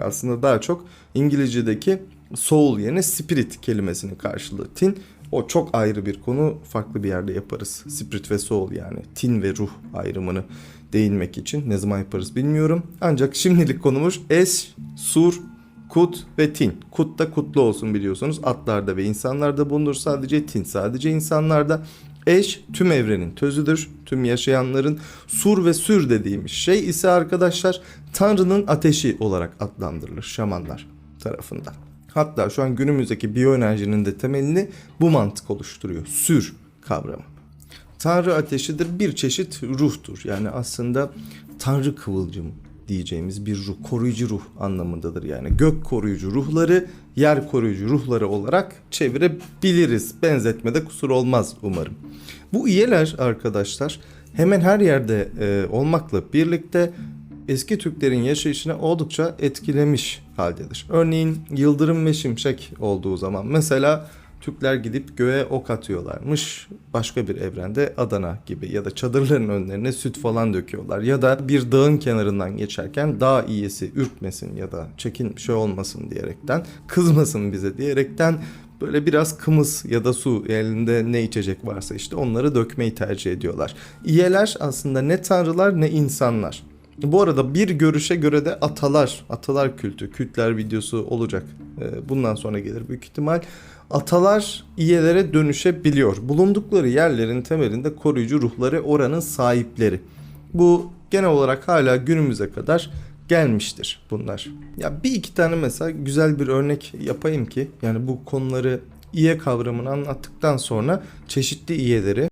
aslında daha çok İngilizce'deki soul yerine spirit kelimesinin karşılığı tin. O çok ayrı bir konu. Farklı bir yerde yaparız. Spirit ve soul yani tin ve ruh ayrımını değinmek için. Ne zaman yaparız bilmiyorum. Ancak şimdilik konumuz es, sur, kut ve tin. Kut da kutlu olsun biliyorsunuz. Atlarda ve insanlarda bulunur. Sadece tin sadece insanlarda. Eş tüm evrenin tözüdür. Tüm yaşayanların sur ve sür dediğimiz şey ise arkadaşlar Tanrı'nın ateşi olarak adlandırılır şamanlar tarafından. Hatta şu an günümüzdeki biyoenerjinin de temelini bu mantık oluşturuyor. Sür kavramı. Tanrı ateşidir bir çeşit ruhtur. Yani aslında Tanrı kıvılcımı diyeceğimiz bir ruh, koruyucu ruh anlamındadır. Yani gök koruyucu ruhları, yer koruyucu ruhları olarak çevirebiliriz. Benzetmede kusur olmaz umarım. Bu iyeler arkadaşlar hemen her yerde e, olmakla birlikte eski Türklerin yaşayışını oldukça etkilemiş haldedir. Örneğin yıldırım ve şimşek olduğu zaman mesela Türkler gidip göğe ok atıyorlarmış. Başka bir evrende Adana gibi ya da çadırların önlerine süt falan döküyorlar. Ya da bir dağın kenarından geçerken dağ iyisi ürkmesin ya da çekin şey olmasın diyerekten, kızmasın bize diyerekten böyle biraz kımız ya da su elinde ne içecek varsa işte onları dökmeyi tercih ediyorlar. İyeler aslında ne tanrılar ne insanlar. Bu arada bir görüşe göre de atalar, atalar kültü, kültler videosu olacak. Ee, Bundan sonra gelir büyük ihtimal. Atalar iyelere dönüşebiliyor. Bulundukları yerlerin temelinde koruyucu ruhları oranın sahipleri. Bu genel olarak hala günümüze kadar gelmiştir bunlar. Ya bir iki tane mesela güzel bir örnek yapayım ki yani bu konuları iye kavramını anlattıktan sonra çeşitli iyeleri